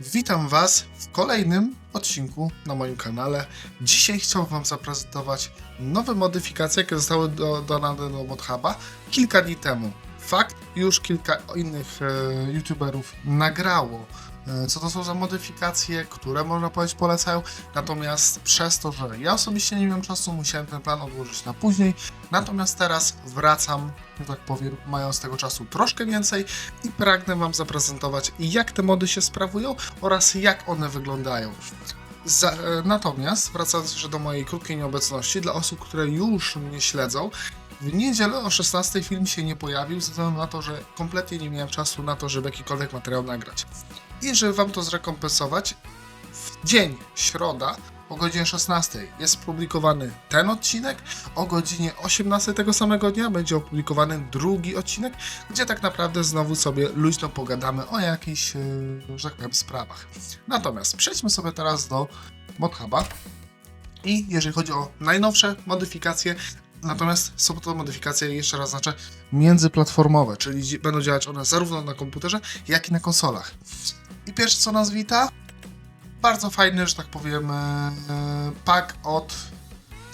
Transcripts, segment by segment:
Witam Was w kolejnym odcinku na moim kanale. Dzisiaj chciałbym Wam zaprezentować nowe modyfikacje, jakie zostały do- dodane do ModHuba kilka dni temu. Fakt, już kilka innych e, youtuberów nagrało, co to są za modyfikacje, które można powiedzieć polecają. Natomiast przez to, że ja osobiście nie miałem czasu, musiałem ten plan odłożyć na później. Natomiast teraz wracam, że tak powiem, mając tego czasu troszkę więcej i pragnę Wam zaprezentować, jak te mody się sprawują oraz jak one wyglądają. Za, e, natomiast, wracając jeszcze do mojej krótkiej nieobecności, dla osób, które już mnie śledzą, w niedzielę o 16 film się nie pojawił, ze względu na to, że kompletnie nie miałem czasu na to, żeby jakikolwiek materiał nagrać. I żeby Wam to zrekompensować, w dzień środa o godzinie 16 jest publikowany ten odcinek, o godzinie 18 tego samego dnia będzie opublikowany drugi odcinek, gdzie tak naprawdę znowu sobie luźno pogadamy o jakichś, e, że tak powiem, sprawach. Natomiast przejdźmy sobie teraz do ModHuba i jeżeli chodzi o najnowsze modyfikacje, natomiast są to modyfikacje, jeszcze raz znaczę, międzyplatformowe, czyli będą działać one zarówno na komputerze, jak i na konsolach. I pierwsze co nas wita, bardzo fajny, że tak powiem, e, pack od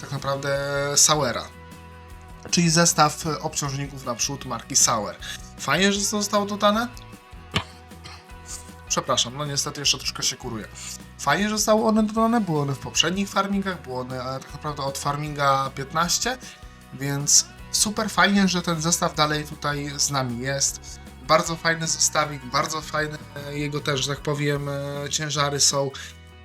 tak naprawdę Sauera czyli zestaw e, obciążników naprzód marki Sauer. Fajnie, że zostało dodane. Przepraszam, no niestety jeszcze troszkę się kuruje. Fajnie, że zostały one dodane, były one w poprzednich farmingach, były one e, tak naprawdę od farminga 15, więc super fajnie, że ten zestaw dalej tutaj z nami jest. Bardzo fajny zestawik, bardzo fajne jego też, że tak powiem, e, ciężary są.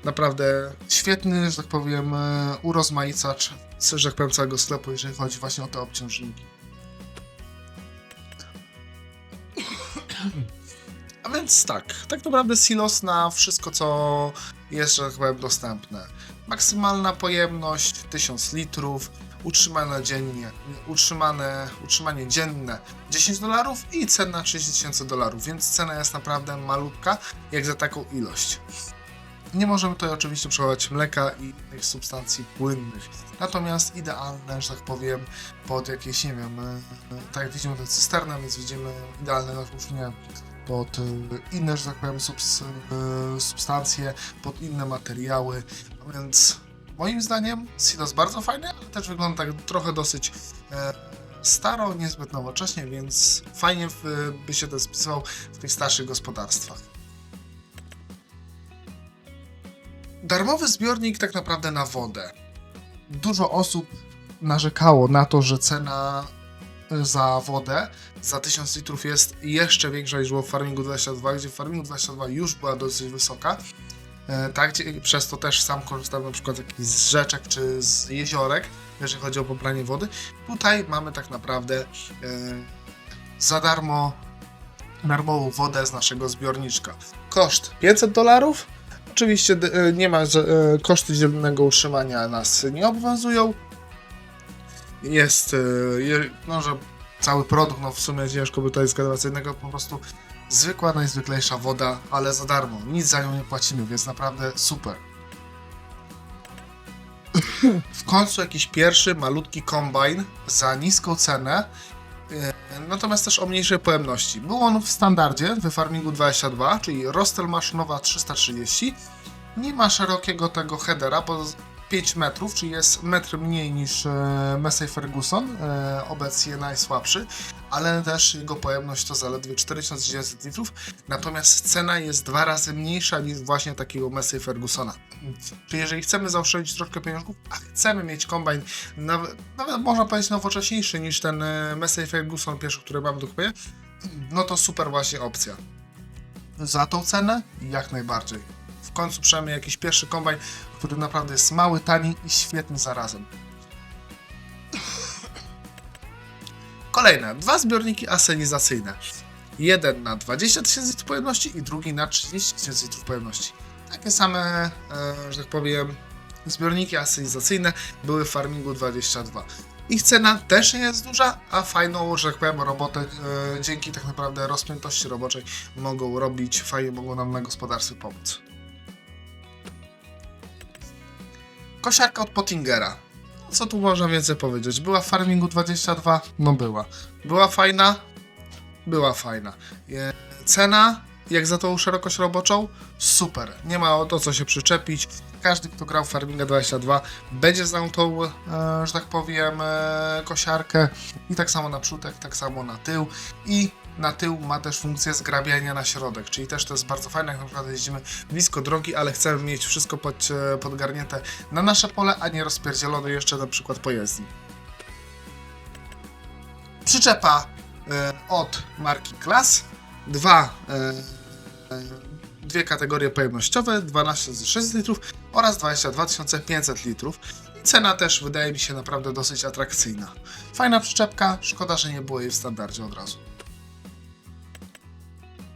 Naprawdę świetny, że tak powiem, e, urozmaicacz, że tak powiem, całego sklepu, jeżeli chodzi właśnie o te obciążniki. A więc tak, tak naprawdę silos na wszystko, co jest, że tak powiem, dostępne. Maksymalna pojemność 1000 litrów, utrzymane dziennie, utrzymane, utrzymanie dzienne 10 dolarów i cena 30 tysięcy dolarów, więc cena jest naprawdę malutka, jak za taką ilość. Nie możemy tutaj oczywiście przechowywać mleka i innych substancji płynnych. Natomiast idealne, że tak powiem, pod jakieś, nie wiem, e, e, tak jak widzimy tę cysternę, więc widzimy idealne natłuszczenie pod e, inne, że tak powiem, subs, substancje, pod inne materiały, więc moim zdaniem silos bardzo fajny, ale też wygląda tak trochę dosyć e, staro, niezbyt nowocześnie, więc fajnie w, by się to spisywał w tych starszych gospodarstwach. Darmowy zbiornik tak naprawdę na wodę. Dużo osób narzekało na to, że cena y, za wodę za 1000 litrów jest jeszcze większa niż było w Farmingu 22, gdzie w Farmingu 22 już była dosyć wysoka. E, Tak, przez to też sam korzystałem na przykład z jakichś z rzeczek czy z jeziorek, jeżeli chodzi o pobranie wody. Tutaj mamy tak naprawdę e, za darmo darmową wodę z naszego zbiorniczka. Koszt 500 dolarów. Oczywiście e, nie ma, koszty dziennego utrzymania nas nie obowiązują. Jest, je- no, że cały produkt, no w sumie ciężko by tutaj zgadywać co innego, po prostu zwykła, najzwyklejsza woda, ale za darmo. Nic za nią nie płacimy, więc naprawdę super. W końcu jakiś pierwszy, malutki kombajn za niską cenę, e, natomiast też o mniejszej pojemności. Był on w standardzie w Farmingu 22, czyli Rostel maszynowa 330. Nie ma szerokiego tego headera, 5 metrów, czyli jest metr mniej niż e, Massey Ferguson, e, obecnie najsłabszy, ale też jego pojemność to zaledwie 4900 litrów, natomiast cena jest dwa razy mniejsza niż właśnie takiego Massey Fergusona. Czyli jeżeli chcemy zaoszczędzić troszkę pieniążków, a chcemy mieć kombajn nawet, nawet można powiedzieć nowocześniejszy niż ten e, Massey Ferguson pierwszy, który mamy do kupienia, no to super właśnie opcja. Za tą cenę? Jak najbardziej. W końcu przynajmniej jakiś pierwszy kombajn, który naprawdę jest mały, tani i świetny zarazem. Kolejne, dwa zbiorniki asenizacyjne. Jeden na 20 tysięcy litrów pojemności i drugi na 30 tysięcy litrów pojemności. Takie same, e, że tak powiem, zbiorniki asenizacyjne były w Farmingu 22. Ich cena też nie jest duża, a fajną, że tak powiem, robotę e, dzięki tak naprawdę rozpiętości roboczej mogą robić, fajnie mogą nam na gospodarstwie pomóc. Kosiarka od Pottingera. No, Co tu można więcej powiedzieć? Była w Farmingu 22? No była. Była fajna? Była fajna. Cena Jak za tą szerokość roboczą? Super. Nie ma o to co się przyczepić. Każdy, kto grał w Farminga 22, będzie znał tą, e, że tak powiem, e, kosiarkę. I tak samo na przód, tak samo na tył. I na tył ma też funkcję zgrabiania na środek, czyli też to jest bardzo fajne, jak na przykład jeździmy blisko drogi, ale chcemy mieć wszystko pod, e, podgarnięte na nasze pole, a nie rozpierdzielone jeszcze na przykład pojezdni. Przyczepa e, od marki Class, dwa, e, dwie kategorie pojemnościowe, 12,6 litrów oraz 22 500 litrów. Cena też wydaje mi się naprawdę dosyć atrakcyjna. Fajna przyczepka, szkoda, że nie było jej w standardzie od razu.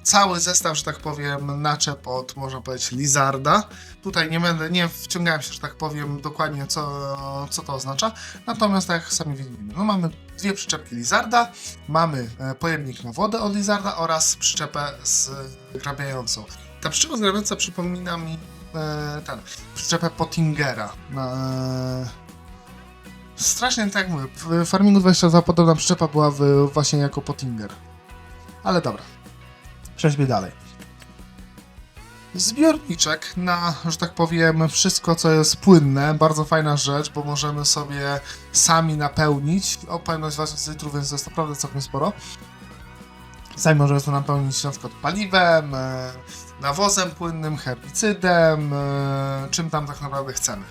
Cały zestaw, że tak powiem, naczep od, można powiedzieć, Lizarda. Tutaj nie będę, nie wciągałem się, że tak powiem, dokładnie co, co to oznacza. Natomiast tak jak sami widzimy, no mamy dwie przyczepki Lizarda, mamy e, pojemnik na wodę od Lizarda oraz przyczepę z grabiającą. Ta przyczepa zgrabiająca przypomina mi e, ten, przyczepę Pottingera. E, strasznie tak mówię, w Farmingu 22 podobna przyczepa była w, właśnie jako Pottinger. Ale dobra, przejdźmy dalej. Zbiorniczek na, że tak powiem, wszystko co jest płynne. Bardzo fajna rzecz, bo możemy sobie sami napełnić. O, pojemność 20 litrów, więc to jest naprawdę całkiem sporo. Sami możemy to napełnić na przykład paliwem, e, nawozem płynnym, herbicydem, e, czym tam tak naprawdę chcemy.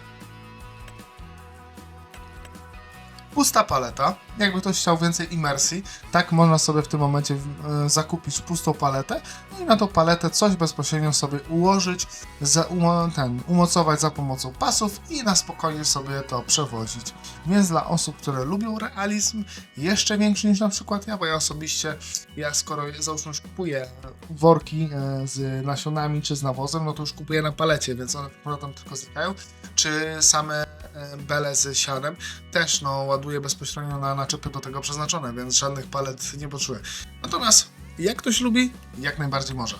Pusta paleta. Jakby ktoś chciał więcej imersji, tak można sobie w tym momencie e, zakupić pustą paletę i na tą paletę coś bezpośrednio sobie ułożyć, za, umo, ten, umocować za pomocą pasów i na spokojnie sobie to przewozić. Więc dla osób, które lubią realizm jeszcze większy niż na przykład ja, bo ja osobiście, ja skoro załóżmy już kupuję worki e, z nasionami czy z nawozem, no to już kupuję na palecie, więc one tam tylko znikają, czy same bele z sianem też no ładuję bezpośrednio na naczepy do tego przeznaczone, więc żadnych palet nie potrzebuję. Natomiast jak ktoś lubi, jak najbardziej może.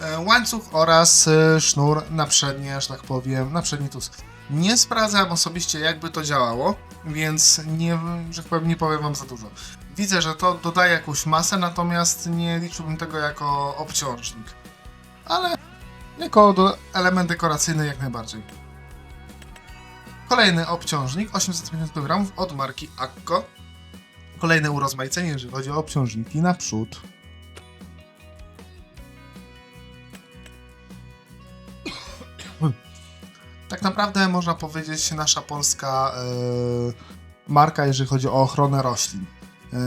E, Łańcuch oraz e, sznur na przednie, że tak powiem, na przedni tus. Nie sprawdzam osobiście, jakby to działało, więc nie, że tak powiem, nie powiem wam za dużo. Widzę, że to dodaje jakąś masę, natomiast nie liczyłbym tego jako obciążnik. Ale jako element dekoracyjny jak najbardziej. Kolejny obciążnik 850 gramów od marki Akko. Kolejne urozmaicenie, jeżeli chodzi o obciążniki naprzód. Tak naprawdę można powiedzieć nasza polska e, marka, jeżeli chodzi o ochronę roślin. E,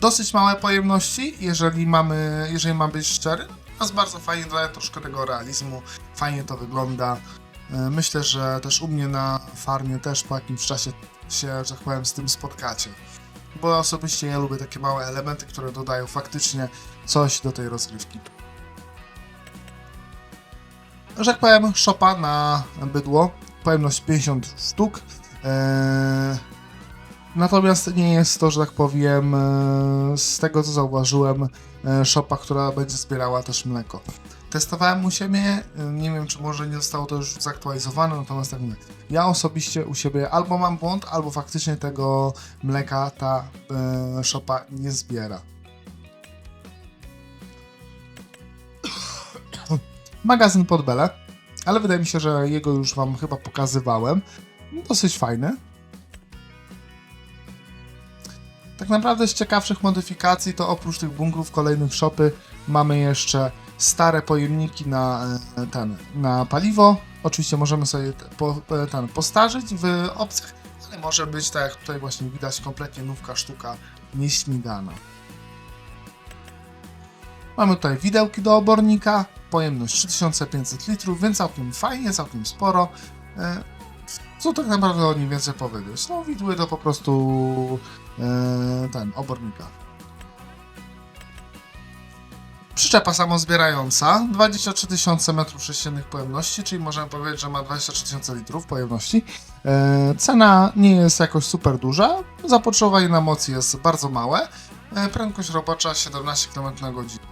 dosyć małe pojemności, jeżeli mamy, jeżeli mam być szczery, natomiast bardzo fajnie dodaje troszkę tego realizmu, fajnie to wygląda. E, Myślę, że też u mnie na farmie też po jakimś czasie się, że tak powiem, z tym spotkacie. Bo osobiście ja lubię takie małe elementy, które dodają faktycznie coś do tej rozgrywki. Że tak powiem, szopa na bydło, pojemność 50 sztuk. Eee, natomiast nie jest to, że tak powiem, e, z tego co zauważyłem, e, szopa, która będzie zbierała też mleko. Testowałem u siebie, y, nie wiem czy może nie zostało to już zaktualizowane, natomiast tak mówię. Ja osobiście u siebie albo mam błąd, albo faktycznie tego mleka ta e, szopa nie zbiera. Magazyn pod belę, ale wydaje mi się, że jego już wam chyba pokazywałem. Dosyć fajny. Tak naprawdę z ciekawszych modyfikacji to oprócz tych bunkrów kolejnych shopy mamy jeszcze stare pojemniki na e, ten, na paliwo. Oczywiście możemy sobie po, e, ten postarzyć w opcjach, ale może być tak jak tutaj właśnie widać kompletnie nówka sztuka nieśmigana. Mamy tutaj widełki do obornika, pojemność 3500 litrów, więc całkiem fajnie, całkiem sporo. E, Co tak naprawdę o nim więcej powiedzieć? No widły to po prostu ten, obornika. Przyczepa samozbierająca, 23 tysiące metrów sześciennych pojemności, czyli możemy powiedzieć, że ma 23 tysiące litrów pojemności. E, cena nie jest jakoś super duża, zapotrzebowanie na moc jest bardzo małe, e, prędkość robocza 17 km na godzinę.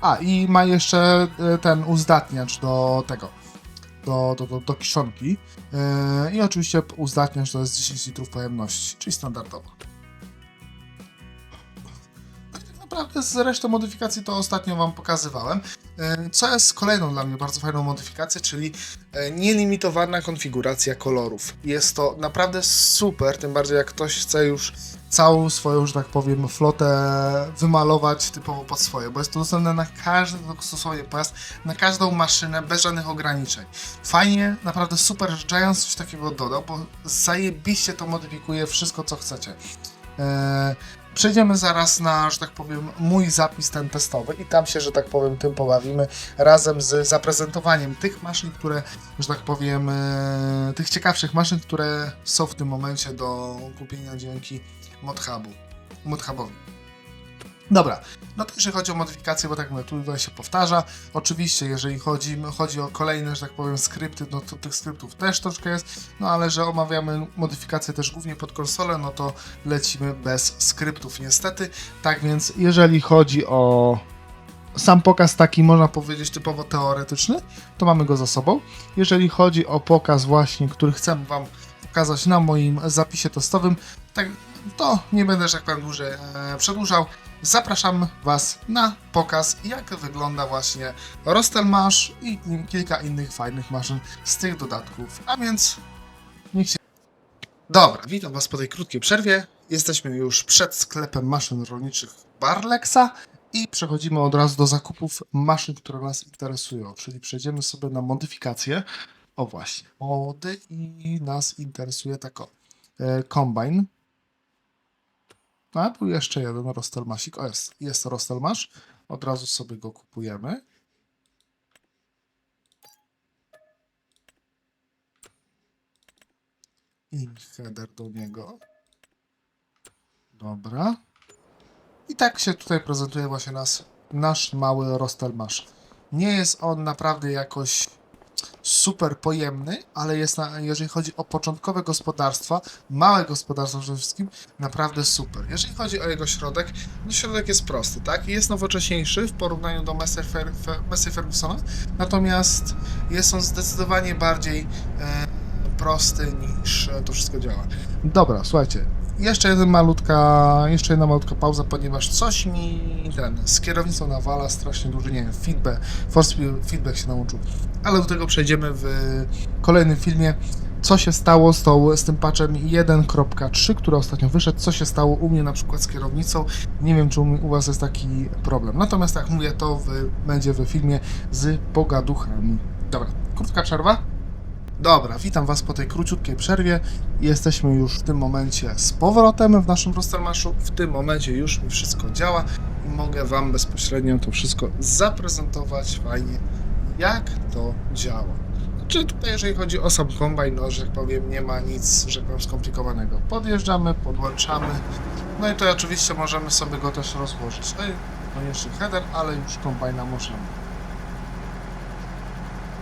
A, i ma jeszcze e, ten uzdatniacz do tego, do, do, do, do kiszonki. E, I oczywiście uzdatniacz to jest 10 litrów pojemności, czyli standardowo. Naprawdę z resztą modyfikacji to ostatnio Wam pokazywałem. E, Co jest kolejną dla mnie bardzo fajną modyfikacją, czyli e, nielimitowana konfiguracja kolorów. Jest to naprawdę super, tym bardziej jak ktoś chce już całą swoją, że tak powiem, flotę wymalować typowo pod swoje, bo jest to dostępne na każdy stosownie pojazd, na każdą maszynę, bez żadnych ograniczeń. Fajnie, naprawdę super, że Giants coś takiego dodał, bo zajebiście to modyfikuje wszystko, co chcecie. Eee, Przejdziemy zaraz na, że tak powiem, mój zapis ten testowy i tam się, że tak powiem, tym pobawimy razem z zaprezentowaniem tych maszyn, które, że tak powiem, e, tych ciekawszych maszyn, które są w tym momencie do kupienia dzięki ModHubu, ModHubowi. Dobra, no to jeżeli chodzi o modyfikacje, bo tak mówię, tutaj się powtarza. Oczywiście, jeżeli chodzi, chodzi o kolejne, że tak powiem, skrypty, no to tych skryptów też troszkę jest, no ale że omawiamy modyfikacje też głównie pod konsolę, no to lecimy bez skryptów niestety. Tak więc, jeżeli chodzi o sam pokaz taki, można powiedzieć, typowo teoretyczny, to mamy go za sobą. Jeżeli chodzi o pokaz właśnie, który chcę Wam pokazać na moim zapisie testowym, tak, to nie będę, że tak powiem, dłużej e, przedłużał. Zapraszam Was na pokaz, jak wygląda właśnie Rostelmash i kilka innych fajnych maszyn z tych dodatków. A więc niech się... Dobra, witam Was po tej krótkiej przerwie. Jesteśmy już przed sklepem maszyn rolniczych Barlexa i przechodzimy od razu do zakupów maszyn, które nas interesują, czyli przejdziemy sobie na modyfikacje. O właśnie, mody i nas interesuje tako. E, Combine. A był jeszcze jeden Rostelmasik. O jest, jest Rostelmasz. Od razu sobie go kupujemy. I header do niego. Dobra. I tak się tutaj prezentuje właśnie nas, nasz mały Rostelmasz. Nie jest on naprawdę jakoś super pojemny, ale jest, na, jeżeli chodzi o początkowe gospodarstwa, małe gospodarstwa przede wszystkim, naprawdę super. Jeżeli chodzi o jego środek, no środek jest prosty, tak? Jest nowocześniejszy w porównaniu do Messer Fergusona, natomiast jest on zdecydowanie bardziej e, prosty niż to wszystko działa. Dobra, słuchajcie, jeszcze jedna malutka, jeszcze jedna malutka pauza, ponieważ coś mi ten z kierownicą nawala strasznie duży, nie wiem, feedback, force feedback się nauczył. Ale do tego przejdziemy w kolejnym filmie. Co się stało z, tą, z tym patchem 1.3, który ostatnio wyszedł, co się stało u mnie na przykład z kierownicą. Nie wiem, czy u, Was jest taki problem. Natomiast tak mówię, to w, będzie w filmie z pogaduchami. Dobra, krótka przerwa. Dobra, witam Was po tej króciutkiej przerwie. Jesteśmy już w tym momencie z powrotem w naszym Rostermaszu. W tym momencie już mi wszystko działa i mogę Wam bezpośrednio to wszystko zaprezentować fajnie, jak to działa. Czy tutaj, jeżeli chodzi o sam kombajn, no, że tak powiem, nie ma nic, że tak powiem, skomplikowanego. Podjeżdżamy, podłączamy, no i to oczywiście możemy sobie go też rozłożyć. No i koniecznie header, ale już kombajna możemy.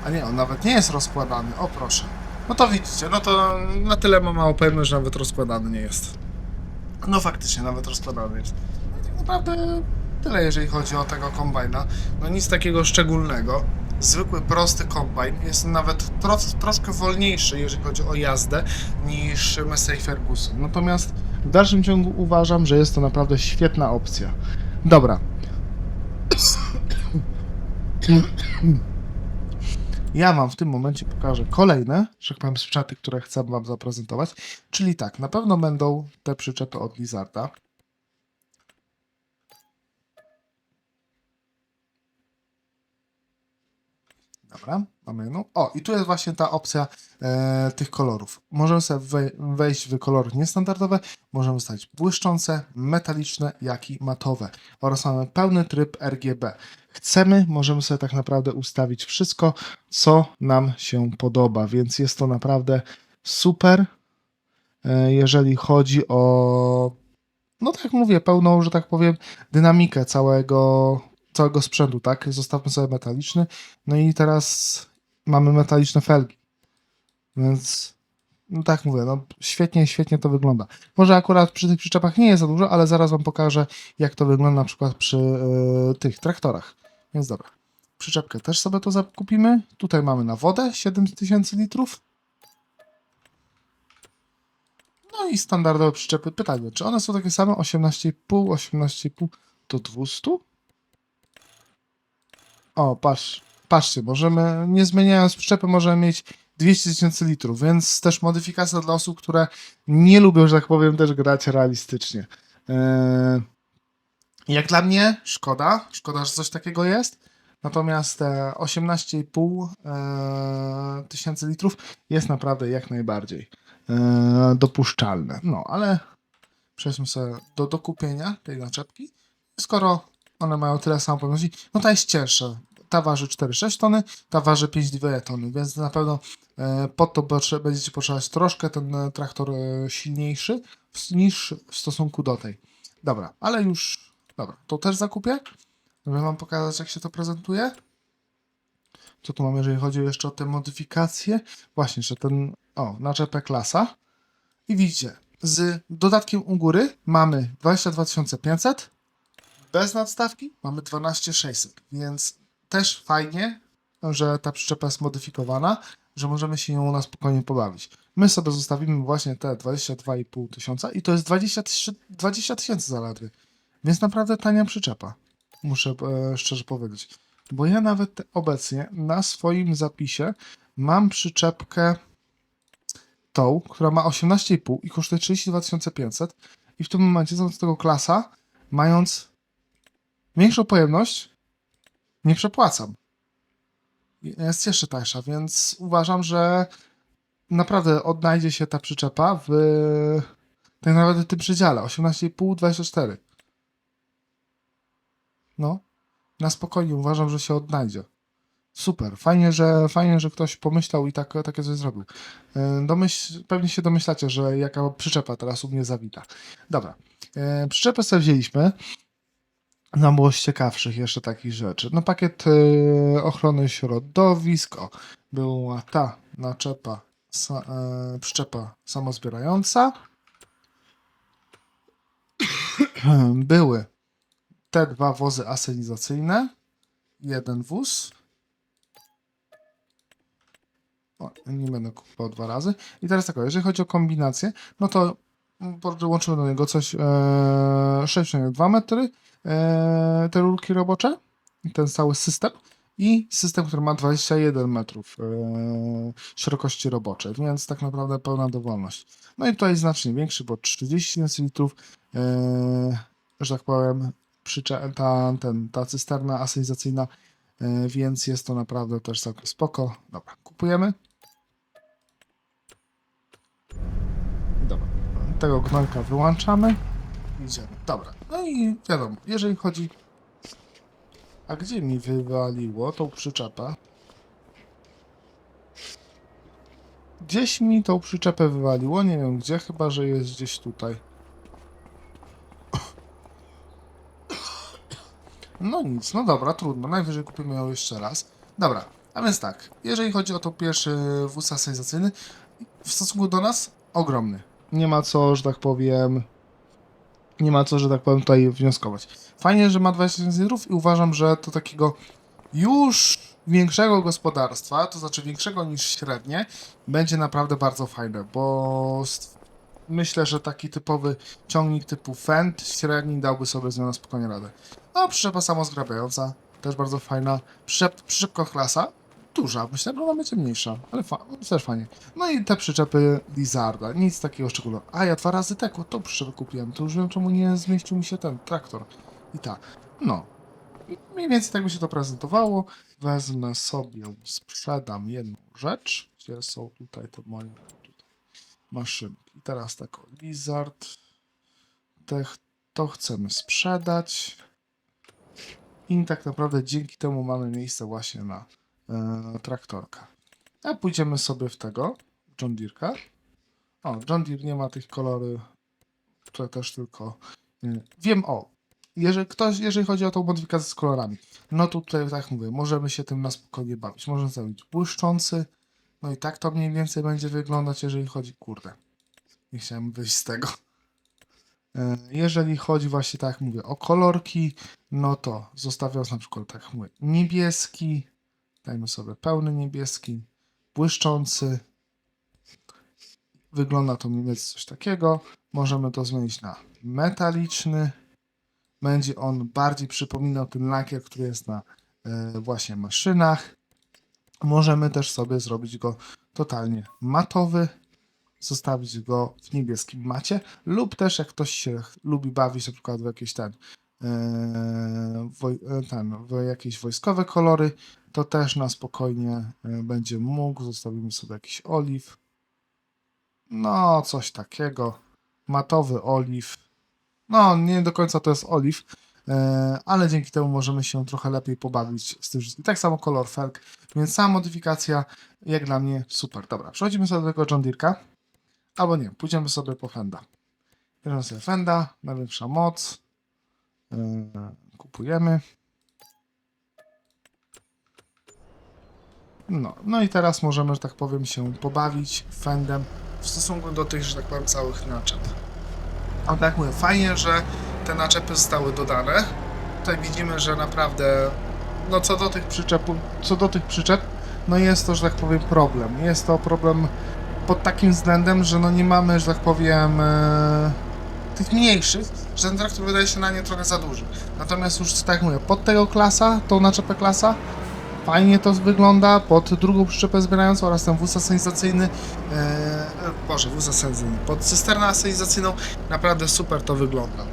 A nie, on nawet nie jest rozkładany, o proszę. No to widzicie, no to na tyle ma mało pewność, że nawet rozkładany nie jest. No faktycznie, nawet rozkładany jest. No tak naprawdę tyle, jeżeli chodzi o tego kombajna. No nic takiego szczególnego. Zwykły, prosty kombajn jest nawet tros, troszkę wolniejszy, jeżeli chodzi o jazdę, niż Massey Ferguson. Natomiast w dalszym ciągu uważam, że jest to naprawdę świetna opcja. Dobra. Ja Wam w tym momencie pokażę kolejne, że tak powiem, sprzęty, które chcę Wam zaprezentować. Czyli tak, na pewno będą te przyczepy od Lizarda. Dobra, mamy jedną. O, i tu jest właśnie ta opcja e, tych kolorów. Możemy sobie wej- wejść w kolory niestandardowe, możemy stać błyszczące, metaliczne, jak i matowe. Oraz mamy pełny tryb RGB. Chcemy, możemy sobie tak naprawdę ustawić wszystko, co nam się podoba, więc jest to naprawdę super, e, jeżeli chodzi o, no tak mówię, pełną, że tak powiem, dynamikę całego, całego sprzętu, tak? Zostawmy sobie metaliczny, no i teraz mamy metaliczne felgi, więc no tak mówię, no świetnie, świetnie to wygląda. Może akurat przy tych przyczepach nie jest za dużo, ale zaraz Wam pokażę, jak to wygląda na przykład przy e, tych traktorach. Więc dobra. Przyczepkę też sobie to zakupimy. Tutaj mamy na wodę 7000 litrów. No i standardowe przyczepy. Pytanie, czy one są takie same? 18,5, 18,5. do 200? O, patrz, patrzcie, możemy, nie zmieniając przyczepy, możemy mieć 200 tysięcy litrów, więc też modyfikacja dla osób, które nie lubią, że tak powiem, też grać realistycznie. Eee, jak dla mnie, szkoda, szkoda, że coś takiego jest. Natomiast te 18,5 e, tysięcy litrów jest naprawdę jak najbardziej e, dopuszczalne. No, ale przejdźmy sobie do dokupienia tej naczepki. Skoro one mają tyle samo pojemności, no ta jest cięższa. Ta waży 4,6 tony, ta waży 5,2 tony, więc na pewno e, pod to będziecie potrzebować troszkę ten e, traktor e, silniejszy niż w stosunku do tej. Dobra, ale już, dobra, to też zakupię. Żeby wam pokazać, jak się to prezentuje. Co tu mamy, jeżeli chodzi jeszcze o te modyfikacje? Właśnie, że ten, o, naczepę klasa. I widzicie, z dodatkiem u góry mamy 22 500, bez nadstawki mamy 12 600, więc też fajnie, że ta przyczepa jest modyfikowana, że możemy się nią na spokojnie pobawić. My sobie zostawimy właśnie te 22,5 tysiąca i to jest 23 20 tysięcy zaledwie, więc naprawdę tania przyczepa muszę e, szczerze powiedzieć. Bo ja nawet obecnie na swoim zapisie mam przyczepkę tą, która ma 18,5 i kosztuje 32 500 i w tym momencie z tego klasa, mając większą pojemność, nie przepłacam. Jest jeszcze tańsza, więc uważam, że naprawdę odnajdzie się ta przyczepa w tak naprawdę tym przedziale 18,5 24. No, na spokojnie uważam, że się odnajdzie. Super, fajnie, że, fajnie, że ktoś pomyślał i tak, takie coś zrobił. Yy, Domyśl, pewnie się domyślacie, że jaka przyczepa teraz u mnie zawita. Dobra, yy, przyczepę sobie wzięliśmy. Nam było ciekawszych jeszcze takich rzeczy. No pakiet yy, ochrony środowisk, o, była ta naczepa, sa, yy, przyczepa samozbierająca. Były te dwa wozy asynizacyjne, jeden wóz. O, nie będę kupował dwa razy. I teraz tak, jeżeli chodzi o kombinację, no to mm, łączymy do niego coś e, 6,2 metry, te rurki robocze, ten cały system i system, który ma 21 metrów e, szerokości roboczej, więc tak naprawdę pełna dowolność. No i tutaj znacznie większy, bo 30 litrów, e, że tak powiem, ta, ten, ta cysterna asynizacyjna, e, więc jest to naprawdę też całkiem spoko. Dobra, kupujemy. Dobra, tego gnojka wyłączamy. Idziemy. Dobra, no i wiadomo, jeżeli chodzi... A gdzie mi wywaliło tą przyczepę? Gdzieś mi tą przyczepę wywaliło, nie wiem gdzie, chyba że jest gdzieś tutaj. No nic, no dobra, trudno. Najwyżej kupimy ją jeszcze raz. Dobra, a więc tak, jeżeli chodzi o to pierwszy wóz asynizacyjny, w stosunku do nas ogromny. Nie ma co, że tak powiem, nie ma co, że tak powiem, tutaj wnioskować. Fajnie, że ma 20 tysięcy i uważam, że to takiego już większego gospodarstwa, to znaczy większego niż średnie, będzie naprawdę bardzo fajne, bo myślę, że taki typowy ciągnik typu Fendt średni dałby sobie z nią spokojnie radę. No, przyczepa samozgrabiająca, też bardzo fajna. Przyczep, przyczepka klasa, duża, myślę, że ona będzie mniejsza, ale fa też fajnie. No i te przyczepy Lizarda, nic takiego szczególnego. A ja dwa razy tego, tą przyczepę kupiłem, to już wiem czemu nie zmieścił mi się ten traktor. I tak, no. Mniej więcej tak by się to prezentowało. Wezmę sobie, sprzedam jedną rzecz, gdzie są tutaj te moje tutaj, maszynki. I teraz tak, Lizard, te, to chcemy sprzedać. I tak naprawdę dzięki temu mamy miejsce właśnie na e, traktorka. A pójdziemy sobie w tego, John Deere'ka. O, John Deere nie ma tych kolory, to też tylko... wiem, o, jeżeli ktoś, jeżeli chodzi o tą modyfikację z kolorami, no to tutaj, tak mówię, możemy się tym na spokojnie bawić. Możemy zrobić błyszczący, no i tak to mniej więcej będzie wyglądać, jeżeli chodzi, kurde, nie chciałem wyjść z tego. E, Jeżeli chodzi właśnie, tak mówię, o kolorki, no to zostawiając na przykład, tak mówię, niebieski, dajmy sobie pełny niebieski, błyszczący, wygląda to mniej więcej coś takiego, możemy to zmienić na metaliczny, będzie on bardziej przypominał ten lakier, który jest na e, właśnie maszynach. Możemy też sobie zrobić go totalnie matowy, zostawić go w niebieskim macie, lub też jak ktoś się lubi bawić na przykład w jakieś ten, e, e, ten w jakieś wojskowe kolory, to też na spokojnie e, będzie mógł. Zostawimy sobie jakiś oliw. No, coś takiego. Matowy oliw. No, nie do końca to jest oliw, e, ale dzięki temu możemy się trochę lepiej pobawić z tym wszystkim. Tak samo kolor felg, więc sama modyfikacja jak dla mnie super. Dobra, przechodzimy sobie do tego John Deere'ka. Albo nie, pójdziemy sobie po Fenda. Bierzemy sobie Fenda, największa moc. E, kupujemy. No, no i teraz możemy, że tak powiem, się pobawić Fendem w stosunku do tych, że tak powiem, całych naczep. A tak mówię, fajnie, że te naczepy zostały dodane. Tutaj widzimy, że naprawdę, no co do tych przyczepów, co do tych przyczep, no jest to, że tak powiem, problem. Jest to problem pod takim względem, że no nie mamy, że tak powiem, e, tych mniejszych, że ten traktor wydaje się na nie trochę za duży. Natomiast już, tak mówię, pod tego klasa, tą naczepę klasa, fajnie to wygląda, pod drugą przyczepę zbierającą oraz ten wóz asenizacyjny, e, boże, wóz asenizacyjny, pod cysternę asenizacyjną, naprawdę super to wygląda.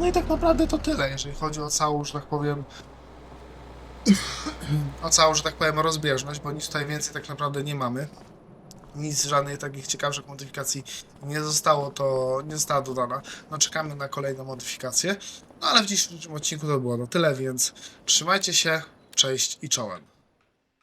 No i tak naprawdę to tyle, jeżeli chodzi o całą, że tak powiem, o całą, że tak powiem, rozbieżność, bo nic tutaj więcej tak naprawdę nie mamy. Nic, żadnych takich ciekawszych modyfikacji nie zostało, to nie została dodana. No czekamy na kolejne modyfikacje. No ale w dzisiejszym odcinku to było na tyle, więc trzymajcie się, cześć i czołem.